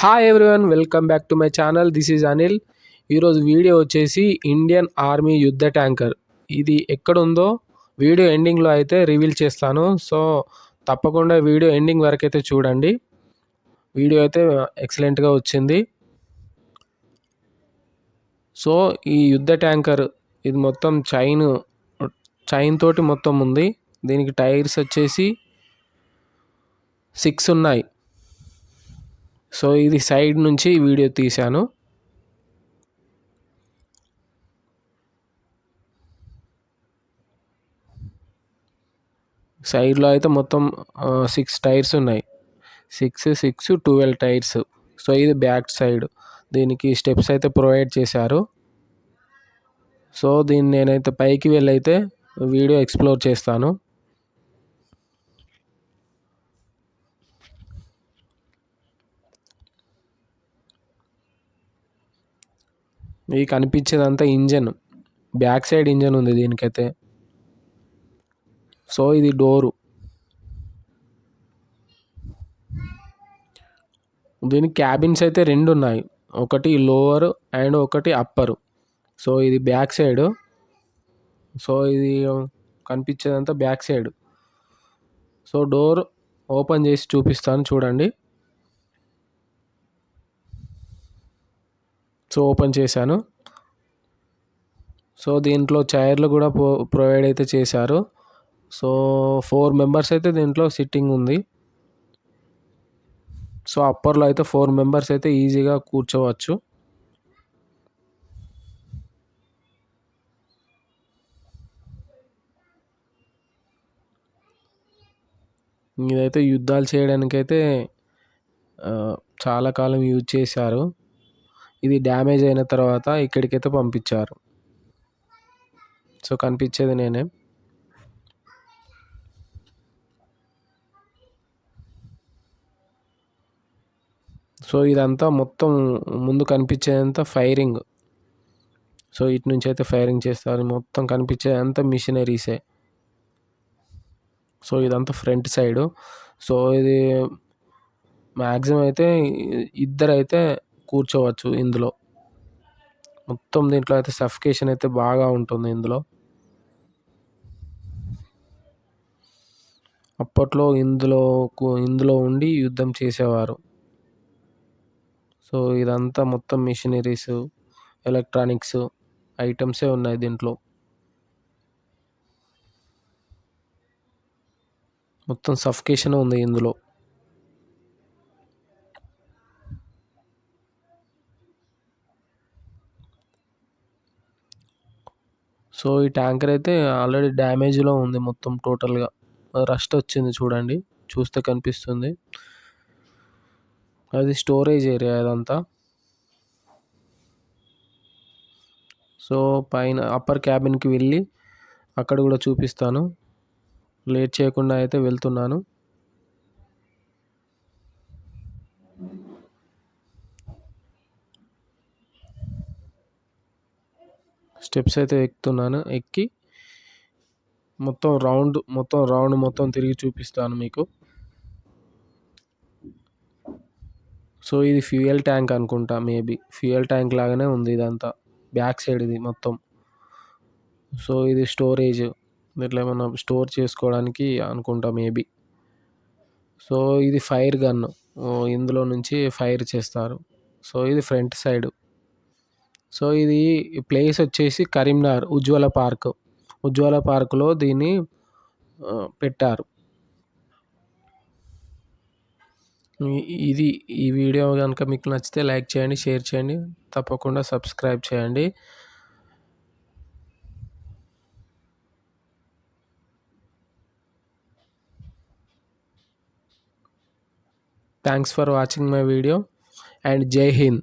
Hi everyone welcome back to my channel this is Anil ఈరోజు video వచ్చేసి Indian army యుద్ధ tanker. ఇది ఎక్కడుందో వీడియో ఎండింగ్లో అయితే రివీల్ చేస్తాను. సో తప్పకుండా వీడియో ఎండింగ్ వరకు అయితే చూడండి. వీడియో అయితే ఎక్సలెంట్గా వచ్చింది. సో ఈ యుద్ధ ట్యాంకర్ ఇది మొత్తం చైన్ చైన్ తోటి మొత్తం ఉంది. దీనికి టైర్స్ వచ్చేసి సిక్స్ ఉన్నాయి. సో ఇది సైడ్ నుంచి వీడియో తీశాను. సైడ్లో అయితే మొత్తం సిక్స్ టైర్స్ ఉన్నాయి. Six six twelve tyres. So ఇది బ్యాక్ సైడ్. దీనికి స్టెప్స్ అయితే ప్రొవైడ్ చేశారు. సో దీన్ని నేనైతే పైకి వెళ్ళైతే వీడియో ఎక్స్ప్లోర్ చేస్తాను. ఇది కనిపించేదంతా ఇంజన్. బ్యాక్ సైడ్ ఇంజన్ ఉంది దీనికైతే. సో ఇది డోరు. దీనికి క్యాబిన్స్ అయితే రెండు ఉన్నాయి. ఒకటి లోవర్ అండ్ ఒకటి అప్పర్. సో ఇది బ్యాక్ సైడ్. సో ఇది కనిపించేదంతా back side. So door open చేసి చూపిస్తాను చూడండి. సో ఓపెన్ చేశాను. సో దీంట్లో చైర్లు కూడా ప్రొవైడ్ అయితే చేశారు. సో ఫోర్ మెంబర్స్ అయితే దీంట్లో సిట్టింగ్ ఉంది. సో అప్పర్లో అయితే ఫోర్ మెంబర్స్ అయితే ఈజీగా కూర్చోవచ్చు. ఇదైతే యుద్ధాలు చేయడానికైతే చాలా కాలం యూజ్ చేశారు. ఇది డ్యామేజ్ అయిన తర్వాత ఇక్కడికైతే పంపించారు. సో కనిపించేది నేనే. సో ఇదంతా మొత్తం ముందు కనిపించేదంతా ఫైరింగ్. సో ఇటు నుంచి అయితే ఫైరింగ్ చేస్తారు. మొత్తం కనిపించేదంతా మిషనరీసే. సో ఇదంతా ఫ్రంట్ సైడు. సో ఇది మ్యాక్సిమం అయితే ఇద్దరైతే కూర్చోవచ్చు ఇందులో. మొత్తం దీంట్లో అయితే సఫికేషన్ అయితే బాగా ఉంటుంది ఇందులో. అప్పట్లో ఇందులో ఇందులో ఉండి యుద్ధం చేసేవారు. సో ఇదంతా మొత్తం మిషనరీస్ ఎలక్ట్రానిక్స్ ఐటమ్సే ఉన్నాయి దీంట్లో. మొత్తం సఫికేషన్ ఉంది ఇందులో. సో ఈ ట్యాంకర్ అయితే ఆల్రెడీ డ్యామేజ్లో ఉంది మొత్తం టోటల్గా. రస్ట్ వచ్చింది చూడండి చూస్తే కనిపిస్తుంది. అది స్టోరేజ్ ఏరియా అదంతా సో పైన అప్పర్ క్యాబిన్కి వెళ్ళి అక్కడ కూడా చూపిస్తాను. లేట్ చేయకుండా అయితే వెళ్తున్నాను. స్టెప్స్ అయితే ఎక్కుతున్నాను. ఎక్కి మొత్తం రౌండ్ మొత్తం రౌండ్ మొత్తం తిరిగి చూపిస్తాను మీకు. సో ఇది ఫ్యూయల్ ట్యాంక్ అనుకుంటా మేబీ. ఫ్యూయల్ ట్యాంక్ లాగానే ఉంది ఇదంతా. బ్యాక్ సైడ్ ఇది మొత్తం. సో ఇది స్టోరేజ్. ఇట్లా ఏమన్నా స్టోర్ చేసుకోవడానికి అనుకుంటా మేబీ. సో ఇది ఫైర్ గన్. ఇందులో నుంచి ఫైర్ చేస్తారు. సో ఇది ఫ్రంట్ సైడ్. సో ఇది ప్లేస్ వచ్చేసి కరీంనగర్ ఉజ్వల పార్క్. ఉజ్వల పార్క్లో దీన్ని పెట్టారు. ఇది ఈ వీడియో కనుక మీకు నచ్చితే లైక్ చేయండి షేర్ చేయండి. తప్పకుండా సబ్స్క్రైబ్ చేయండి. Thanks for watching my video and Jai Hind